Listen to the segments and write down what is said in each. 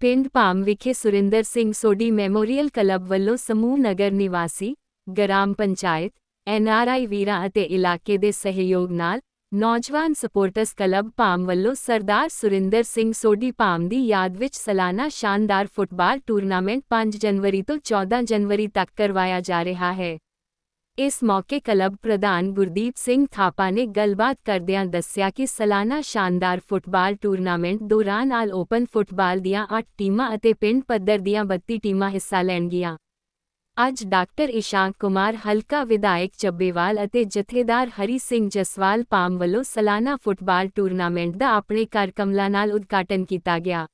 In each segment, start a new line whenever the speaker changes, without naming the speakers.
ਪਿੰਡ ਭਾਮ ਵਿਖੇ Surinder Singh Sodhi memorial club ਵੱਲੋਂ ਸਮੂਹ ਨਗਰ ਨਿਵਾਸੀ, ਗ੍ਰਾਮ ਪੰਚਾਇਤ ਐਨਆਰਆਈ ਵੀਰਾਂ ਅਤੇ ਇਲਾਕੇ ਦੇ ਸਹਿਯੋਗ ਨਾਲ ਨੌਜਵਾਨ ਸਪੋਰਟਸ ਕਲੱਬ ਭਾਮ ਵੱਲੋਂ ਸਰਦਾਰ ਸੁਰਿੰਦਰ ਸਿੰਘ ਸੋਢੀ ਭਾਮ ਦੀ ਯਾਦ ਵਿੱਚ ਸਾਲਾਨਾ ਸ਼ਾਨਦਾਰ ਫੁੱਟਬਾਲ ਟੂਰਨਾਮੈਂਟ 5 ਜਨਵਰੀ ਤੋਂ 14 ਜਨਵਰੀ ਤੱਕ ਕਰਵਾਇਆ ਜਾ ਰਿਹਾ ਹੈ। ਇਸ ਮੌਕੇ ਕਲੱਬ ਪ੍ਰਧਾਨ ਗੁਰਦੀਪ ਸਿੰਘ ਥਾਪਾ ਨੇ ਗੱਲਬਾਤ ਕਰਦਿਆਂ ਦੱਸਿਆ ਕਿ ਸਾਲਾਨਾ ਸ਼ਾਨਦਾਰ ਫੁੱਟਬਾਲ ਟੂਰਨਾਮੈਂਟ ਦੌਰਾਨ ਆਲ ਓਪਨ ਫੁੱਟਬਾਲ ਦੀਆਂ 8 ਟੀਮਾਂ ਅਤੇ ਪਿੰਡ ਪੱਧਰ ਦੀਆਂ 32 ਟੀਮਾਂ ਹਿੱਸਾ ਲੈਣਗੀਆਂ। ਅੱਜ ਡਾਕਟਰ ਇਸ਼ਾਂਕ ਕੁਮਾਰ, ਹਲਕਾ ਵਿਧਾਇਕ ਚੱਬੇਵਾਲ ਅਤੇ ਜਥੇਦਾਰ ਹਰੀ ਸਿੰਘ ਜਸਵਾਲ ਪਾਮ ਵੱਲੋਂ ਸਾਲਾਨਾ ਫੁੱਟਬਾਲ ਟੂਰਨਾਮੈਂਟ ਦਾ ਆਪਣੇ ਕਾਰਕਮਲਾਂ ਨਾਲ ਉਦਘਾਟਨ ਕੀਤਾ ਗਿਆ।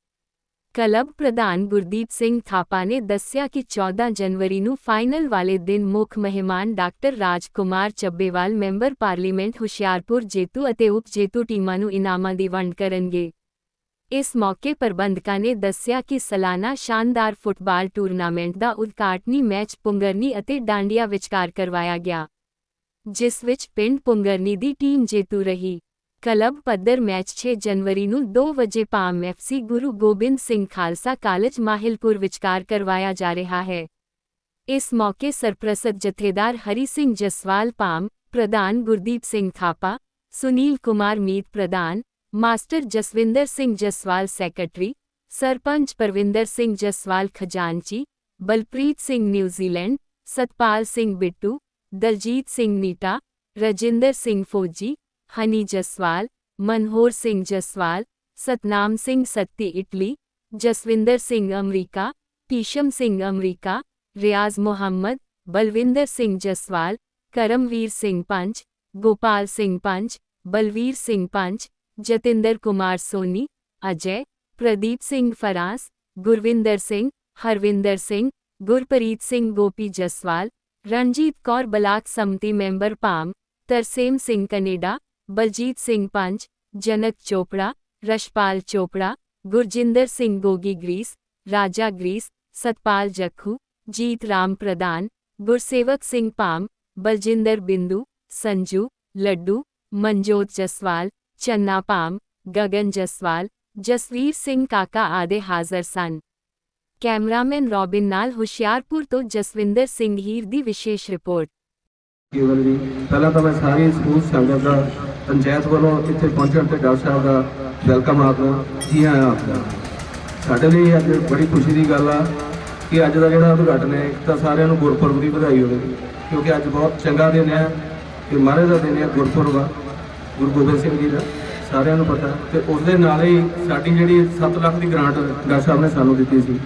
ਕਲੱਬ ਪ੍ਰਧਾਨ ਗੁਰਦੀਪ ਸਿੰਘ ਥਾਪਾ ਨੇ ਦੱਸਿਆ ਕਿ 14 ਜਨਵਰੀ ਨੂੰ ਫਾਈਨਲ ਵਾਲੇ ਦਿਨ ਮੁੱਖ ਮਹਿਮਾਨ doctor Raj Kumar Chabbewal member parliament Hoshiarpur ਜੇਤੂ ਅਤੇ ਉਪ ਜੇਤੂ ਟੀਮਾਂ ਨੂੰ ਇਨਾਮਾਂ ਦੀ ਵੰਡ ਕਰਨਗੇ। ਇਸ ਮੌਕੇ ਪ੍ਰਬੰਧਕਾਂ ਨੇ ਦੱਸਿਆ ਕਿ ਸਾਲਾਨਾ ਸ਼ਾਨਦਾਰ ਫੁੱਟਬਾਲ ਟੂਰਨਾਮੈਂਟ ਦਾ ਉਦਘਾਟਨੀ ਮੈਚ ਪੁੰਗਰਨੀ ਅਤੇ ਡਾਂਡੀਆ ਵਿਚਕਾਰ ਕਰਵਾਇਆ ਗਿਆ, ਜਿਸ ਵਿੱਚ ਪਿੰਡ ਪੁੰਗਰਨੀ ਦੀ ਟੀਮ ਜੇਤੂ ਰਹੀ। ਕਲੱਬ ਪੱਧਰ ਮੈਚ 6 ਜਨਵਰੀ ਨੂੰ 2 ਵਜੇ ਪਾਮ ਐਫਸੀ ਗੁਰੂ ਗੋਬਿੰਦ ਸਿੰਘ ਖਾਲਸਾ ਕਾਲਜ ਮਾਹਿਲਪੁਰ ਵਿਚਕਾਰ ਕਰਵਾਇਆ ਜਾ ਰਿਹਾ ਹੈ। ਇਸ ਮੌਕੇ ਸਰਪ੍ਰਸਤ ਜਥੇਦਾਰ ਹਰੀ ਸਿੰਘ ਜਸਵਾਲ ਪਾਮ ਪ੍ਰਧਾਨ ਗੁਰਦੀਪ ਸਿੰਘ ਥਾਪਾ, ਸੁਨੀਲ ਕੁਮਾਰ ਮੀਤ ਪ੍ਰਧਾਨ, ਮਾਸਟਰ ਜਸਵਿੰਦਰ ਸਿੰਘ ਜਸਵਾਲ ਸੈਕਟਰੀ, ਸਰਪੰਚ ਪਰਵਿੰਦਰ ਸਿੰਘ ਜਸਵਾਲ ਖਜ਼ਾਨਚੀ, Balpreet Singh New Zealand Satpal Singh Bittu, Daljit Singh Nita, Rajinder Singh Fauji Honey Jaswal, Manhor Singh Jaswal, Satnam Singh Satti Italy, Jaswinder Singh America Pisham Singh America, Riaz Muhammad, Balwinder Singh Jaswal, Karamvir Singh panch Gopal Singh panch Balvir Singh panch Jatinder Kumar Soni, Ajay, Pardeep Singh Faras, Gurvinder Singh, Harvinder Singh, Gurpreet Singh Gopi Jaswal, Ranjit Kaur block ਸਮਤੀ member Pam Tarsem Singh Canada Baljit Singh panch Janak Chopra, Rashpal Chopra, Gurjinder Singh Gogi Greece, Raja Greece, Satpal Jakhu, Jeet Ram ਪ੍ਰਧਾਨ, Gursewak Singh palm Baljinder Bindu, Sanju, Laddu, Manjot Jaswal, Channa palm Gagan Jaswal, Jasvir Singh Kaka ਆਦੇ ਹਾਜ਼ਰ ਸਨ। Cameraman Robin ਨਾਲ ਹੁਸ਼ਿਆਰਪੁਰ ਤੋਂ ਜਸਵਿੰਦਰ ਸਿੰਘ ਹੀਰ ਦੀ ਵਿਸ਼ੇਸ਼ report.
ਕੇਵਲ ਜੀ, ਪਹਿਲਾਂ ਤਾਂ ਮੈਂ ਸਾਰੀ ਸਕੂਲ ਸੰਗਤ ਦਾ ਪੰਚਾਇਤ ਵੱਲੋਂ ਇੱਥੇ ਪਹੁੰਚਣ ਤੇ ਡਾਕਟਰ ਸਾਹਿਬ ਦਾ ਵੈਲਕਮ ਆਪਦਾ ਜੀ ਆਇਆਂ ਆਪਦਾ ਸਾਡੇ ਲਈ ਅੱਜ ਬੜੀ ਖੁਸ਼ੀ ਦੀ ਗੱਲ ਆ ਕਿ ਅੱਜ ਦਾ ਜਿਹੜਾ ਉਦਘਾਟਨ ਹੈ, ਇੱਕ ਤਾਂ ਸਾਰਿਆਂ ਨੂੰ ਗੁਰਪੁਰਬ ਦੀ ਵਧਾਈ ਹੋਵੇ, ਕਿਉਂਕਿ ਅੱਜ ਬਹੁਤ ਚੰਗਾ ਦਿਨ ਹੈ ਕਿ ਮਹਾਰਾਜ ਦਾ ਦਿਨ ਹੈ, ਗੁਰਪੁਰਬ ਆ। ਗੁਰੂ ਗੋਬਿੰਦ ਸਿੰਘ ਜੀ ਦਾ, ਸਾਰਿਆਂ ਨੂੰ ਪਤਾ। ਤੇ ਉਸ ਦੇ ਨਾਲ ਹੀ ਸਾਡੀ ਜਿਹੜੀ 7 ਲੱਖ ਦੀ ਗ੍ਰਾਂਟ ਡਾਕਟਰ ਸਾਹਿਬ ਨੇ ਸਾਨੂੰ ਦਿੱਤੀ ਸੀ,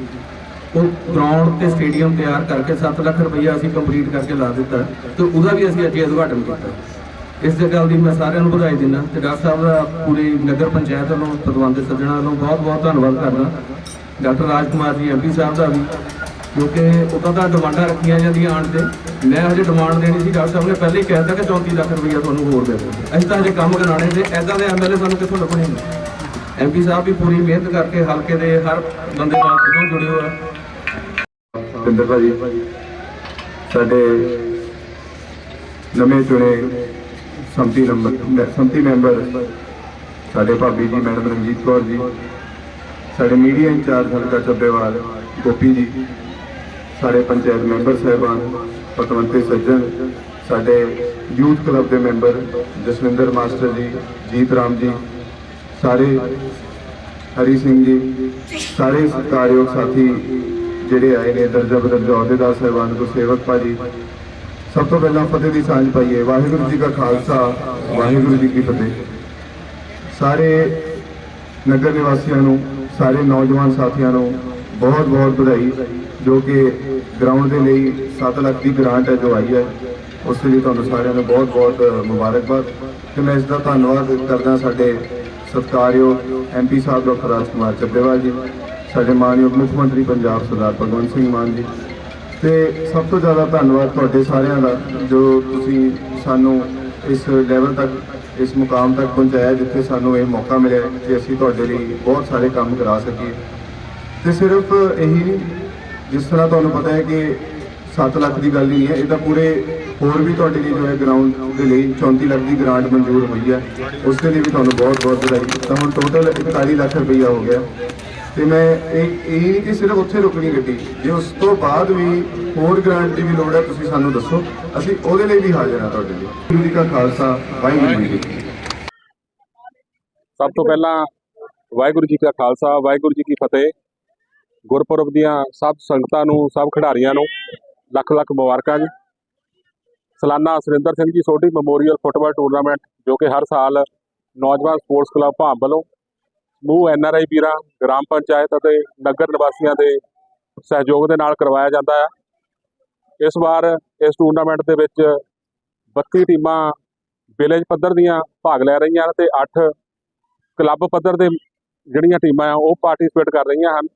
ਉਹ ਗਰਾਊਂਡ ਤੇ ਸਟੇਡੀਅਮ ਤਿਆਰ ਕਰਕੇ 7 ਲੱਖ ਰੁਪਈਆ ਅਸੀਂ ਕੰਪਲੀਟ ਕਰਕੇ ਲਾ ਦਿੱਤਾ ਤੇ ਉਹਦਾ ਵੀ ਅਸੀਂ ਅੱਜ ਉਦਘਾਟਨ ਕੀਤਾ। ਇਸ ਦੇ ਗੱਲ ਦੀ ਮੈਂ ਸਾਰਿਆਂ ਨੂੰ ਵਧਾਈ ਦਿੰਦਾ। ਤੇ ਡਾਕਟਰ ਸਾਹਿਬ ਦਾ ਪੂਰੀ ਨਗਰ ਪੰਚਾਇਤ ਵੱਲੋਂ ਪਤਵੰਤੇ ਸੱਜਣਾ ਵੱਲੋਂ ਬਹੁਤ ਬਹੁਤ ਧੰਨਵਾਦ ਕਰਦਾ। ਡਾਕਟਰ ਰਾਜਕੁਮਾਰ ਜੀ ਐਮਪੀ ਸਾਹਿਬ ਦਾ ਵੀ ਕਿਉਂਕਿ ਉਦੋਂ ਤਾਂ ਡਿਮਾਂਡਾਂ ਰੱਖੀਆਂ ਜਾਂਦੀਆਂ ਆਣ ਤੇ। ਮੈਂ ਹਜੇ ਡਿਮਾਂਡ ਦੇਣੀ ਸੀ, ਡਾਕਟਰ ਸਾਹਿਬ ਨੇ ਪਹਿਲੇ ਹੀ ਕਹਿ ਦਿੱਤਾ ਕਿ 34 ਲੱਖ ਰੁਪਈਆ ਤੁਹਾਨੂੰ ਹੋਰ ਦੇ ਦਿਓ। ਅਸੀਂ ਤਾਂ ਹਜੇ ਕੰਮ ਕਰਾਣੇ ਤੇ ਐਦਾਂ ਦੇ ਐਮਐਲਏ ਸਾਨੂੰ ਕਿੱਥੋਂ ਲੱਭਣੇ ਨੇ? ਐਮਪੀ ਸਾਹਿਬ ਵੀ ਪੂਰੀ ਮਿਹਨਤ ਕਰਕੇ ਹਲਕੇ ਦੇ ਹਰ ਬੰਦੇ ਨਾਲ ਕਿਦੋਂ ਜੁੜੇ ਹੋਏ ਆ।
ਪਿੰਦਰ ਭਾਜੀ, ਸਾਡੇ ਨਵੇਂ ਚੁਣੇ ਸੰਮਤੀ ਨੰਬਰ ਸੰਤੀ ਮੈਂਬਰ ਸਾਡੇ ਭਾਬੀ ਜੀ, ਮੈਡਮ ਰਣਜੀਤ ਕੌਰ ਜੀ, ਸਾਡੇ ਮੀਡੀਆ ਇੰਚਾਰਜ ਹਲਕਾ ਚੱਬੇਵਾਲ ਗੋਪੀ ਜੀ, ਸਾਡੇ ਪੰਚਾਇਤ ਮੈਂਬਰ ਸਾਹਿਬਾਨ ਪਤਵੰਤੇ ਸੱਜਣ, ਸਾਡੇ ਯੂਥ ਕਲੱਬ ਦੇ ਮੈਂਬਰ ਜਸਵਿੰਦਰ ਮਾਸਟਰ ਜੀ, ਜੀਤ ਰਾਮ ਜੀ, ਸਾਰੇ ਹਰੀ ਸਿੰਘ ਜੀ, ਸਾਰੇ ਸਤਿਕਾਰਯੋਗ ਸਾਥੀ ਜਿਹੜੇ ਆਏ ਨੇ, ਦਰਜਾ ਬਦਰਜਾ ਅਹੁਦੇਦਾਰ ਸਾਹਿਬਾਨ ਕੋ ਸੇਵਕ ਭਾਜੀ ਸਭ ਤੋਂ ਪਹਿਲਾਂ ਫਤਿਹ ਦੀ ਸਾਂਝ ਪਾਈਏ। ਵਾਹਿਗੁਰੂ ਜੀ ਕਾ ਖਾਲਸਾ, ਵਾਹਿਗੁਰੂ ਜੀ ਕੀ ਫਤਿਹ। ਸਾਰੇ ਨਗਰ ਨਿਵਾਸੀਆਂ ਨੂੰ, ਸਾਰੇ ਨੌਜਵਾਨ ਸਾਥੀਆਂ ਨੂੰ ਬਹੁਤ ਬਹੁਤ ਵਧਾਈ, ਜੋ ਕਿ ਗਰਾਊਂਡ ਦੇ ਲਈ 7 ਲੱਖ ਦੀ ਗ੍ਰਾਂਟ ਹੈ, ਜੋ ਆਈ ਹੈ। ਉਸ ਲਈ ਤੁਹਾਨੂੰ ਸਾਰਿਆਂ ਨੂੰ ਬਹੁਤ ਬਹੁਤ ਮੁਬਾਰਕਬਾਦ। ਤੇ ਮੈਂ ਇਸ ਦਾ ਧੰਨਵਾਦ ਕਰਦਾ ਸਾਡੇ ਸਤਿਕਾਰਯੋਗ ਐਮਪੀ ਸਾਹਿਬ, ਡਾਕਟਰ ਰਾਜ ਕੁਮਾਰ ਚੱਬੇਵਾਲ ਜੀ, ਸਾਡੇ ਮਾਨਯੋਗ ਮੁੱਖ ਮੰਤਰੀ ਪੰਜਾਬ ਸਰਦਾਰ ਭਗਵੰਤ ਸਿੰਘ ਮਾਨ ਜੀ ਤੇ ਸਭ ਤੋਂ ਜ਼ਿਆਦਾ ਧੰਨਵਾਦ ਤੁਹਾਡੇ ਸਾਰਿਆਂ ਦਾ ਜੋ ਤੁਸੀਂ ਸਾਨੂੰ ਇਸ ਲੈਵਲ ਤੱਕ, ਇਸ ਮੁਕਾਮ ਤੱਕ ਪਹੁੰਚਾਇਆ ਜਿੱਥੇ ਸਾਨੂੰ ਇਹ ਮੌਕਾ ਮਿਲਿਆ ਕਿ ਅਸੀਂ ਤੁਹਾਡੇ ਲਈ ਬਹੁਤ ਸਾਰੇ ਕੰਮ ਕਰਾ ਸਕੀਏ। ਤੇ ਸਿਰਫ ਇਹੀ ਜਿਸ ਤਰ੍ਹਾਂ ਤੁਹਾਨੂੰ ਪਤਾ ਹੈ ਕਿ 7 ਲੱਖ ਦੀ ਗੱਲ ਨਹੀਂ ਹੈ, ਇਹ ਤਾਂ ਪੂਰੇ ਹੋਰ ਵੀ ਤੁਹਾਡੇ ਲਈ ਜੋ ਹੈ ਗਰਾਊਂਡ ਦੇ ਲਈ 34 ਲੱਖ ਦੀ ਗ੍ਰਾਂਟ ਮਨਜ਼ੂਰ ਹੋਈ ਹੈ। ਉਸ ਦੇ ਲਈ ਵੀ ਤੁਹਾਨੂੰ ਬਹੁਤ ਬਹੁਤ ਵਧਾਈ। ਤਾਂ ਹੁਣ ਟੋਟਲ 41 ਲੱਖ ਰੁਪਈਆ ਹੋ ਗਿਆ। ਤੇ ਮੈਂ ਇਹ ਇਹ ਨਹੀਂ ਕਿ ਸਿਰਫ ਉੱਥੇ ਰੁਕਣੀ ਗੱਡੀ। ਜੇ ਉਸ ਤੋਂ ਬਾਅਦ ਵੀ ਹੋਰ ਗ੍ਰਾਂਟ ਦੀ ਵੀ ਲੋੜ ਹੈ, ਤੁਸੀਂ ਸਾਨੂੰ ਦੱਸੋ। ਅਸੀਂ ਉਹਦੇ ਲਈ ਵੀ ਹਾਜ਼ਰ ਹਾਂ ਤੁਹਾਡੇ ਲਈ। ਗੁਰੂ ਜੀ ਕਾ ਖਾਲਸਾ, ਵਾਹਿਗੁਰੂ ਜੀ ਕੀ ਫਤਿਹ।
ਸਭ ਤੋਂ ਪਹਿਲਾਂ ਵਾਹਿਗੁਰੂ ਜੀ ਕਾ ਖਾਲਸਾ, ਵਾਹਿਗੁਰੂ ਜੀ ਕੀ ਫਤਿਹ। ਗੁਰਪੁਰਬ ਦੀਆਂ ਸਭ ਸੰਗਤਾਂ ਨੂੰ, ਸਭ ਖਿਡਾਰੀਆਂ ਨੂੰ ਲੱਖ ਲੱਖ ਮੁਬਾਰਕਾਂ ਜੀ। ਸਲਾਨਾ Surinder Singh ji, Sodhi memorial football tournament, ਜੋ ਕਿ ਹਰ ਸਾਲ ਨੌਜਵਾਨ ਸਪੋਰਟਸ ਕਲੱਬ ਭਾਮ ਵੱਲੋਂ ਸਮੂਹ ਐਨਆਰਆਈ ਵੀਰਾਂ, ਗ੍ਰਾਮ ਪੰਚਾਇਤ ਅਤੇ ਨਗਰ ਨਿਵਾਸੀਆਂ ਦੇ ਸਹਿਯੋਗ ਦੇ ਨਾਲ ਕਰਵਾਇਆ ਜਾਂਦਾ ਹੈ ਇਸ ਵਾਰ ਇਸ ਟੂਰਨਾਮੈਂਟ ਦੇ ਵਿੱਚ 32 ਟੀਮਾਂ ਵਿਲੇਜ ਪੱਧਰ ਦੀਆਂ ਭਾਗ ਲੈ ਰਹੀਆਂ ਹਨ ਤੇ 8 ਕਲੱਬ ਪੱਧਰ ਦੇ ਜਿਹੜੀਆਂ ਟੀਮਾਂ ਆ, ਉਹ ਪਾਰਟਿਸਿਪੇਟ ਕਰ ਰਹੀਆਂ ਹਨ।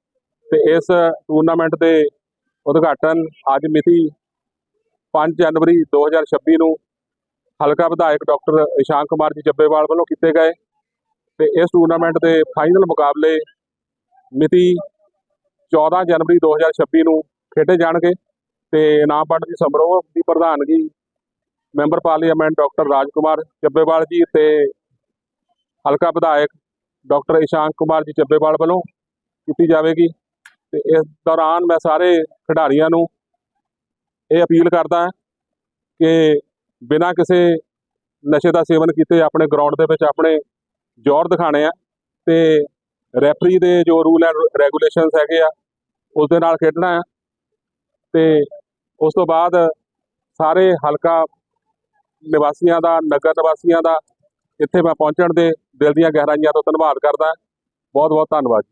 ਤੇ ਇਸ ਟੂਰਨਾਮੈਂਟ ਦੇ ਉਦਘਾਟਨ ਅੱਜ ਮਿਤੀ 5 ਜਨਵਰੀ 2026 ਨੂੰ ਹਲਕਾ ਵਿਧਾਇਕ ਡਾਕਟਰ ਇਸ਼ਾਂਕ ਕੁਮਾਰ ਜੀ ਜੱਬੇਵਾਲ ਵੱਲੋਂ ਕੀਤੇ ਗਏ। ਤੇ ਇਸ ਟੂਰਨਾਮੈਂਟ ਦੇ ਫਾਈਨਲ ਮੁਕਾਬਲੇ ਮਿਤੀ 14 ਜਨਵਰੀ 2026 ਨੂੰ ਖੇਡੇ ਜਾਣਗੇ ਤੇ ਇਨਾਮ ਵੰਡ ਦੀ ਸਮਾਰੋਹ ਦੀ ਪ੍ਰਧਾਨਗੀ member parliament doctor Rajkumar Chabbewal ji ਤੇ ਹਲਕਾ ਵਿਧਾਇਕ ਡਾਕਟਰ ਇਸ਼ਾਂਕ ਕੁਮਾਰ ਜੀ ਚੱਬੇਵਾਲ ਵੱਲੋਂ ਕੀਤੀ ਜਾਵੇਗੀ ਤੇ ਇਸ ਦੌਰਾਨ ਮੈਂ ਸਾਰੇ ਖਿਡਾਰੀਆਂ ਨੂੰ ਇਹ ਅਪੀਲ ਕਰਦਾ ਕਿ ਬਿਨਾਂ ਕਿਸੇ ਨਸ਼ੇ ਦਾ ਸੇਵਨ ਕੀਤੇ ਆਪਣੇ ਗਰਾਊਂਡ ਦੇ ਵਿੱਚ ਆਪਣੇ ਜ਼ੋਰ ਦਿਖਾਣੇ ਆ ਤੇ ਰੈਫਰੀ ਦੇ ਜੋ ਰੂਲ ਐਂਡ ਰੈਗੂਲੇਸ਼ਨਸ ਹੈਗੇ ਆ ਉਸ ਦੇ ਨਾਲ ਖੇਡਣਾ ਆ ਤੇ ਉਸ ਤੋਂ ਬਾਅਦ ਸਾਰੇ ਹਲਕਾ ਨਿਵਾਸੀਆਂ ਦਾ, ਨਗਰ ਨਿਵਾਸੀਆਂ ਦਾ ਇੱਥੇ ਮੈਂ ਪਹੁੰਚਣ ਦੇ ਦਿਲ ਦੀਆਂ ਗਹਿਰਾਈਆਂ ਤੋਂ ਧੰਨਵਾਦ ਕਰਦਾ। ਬਹੁਤ ਬਹੁਤ ਧੰਨਵਾਦ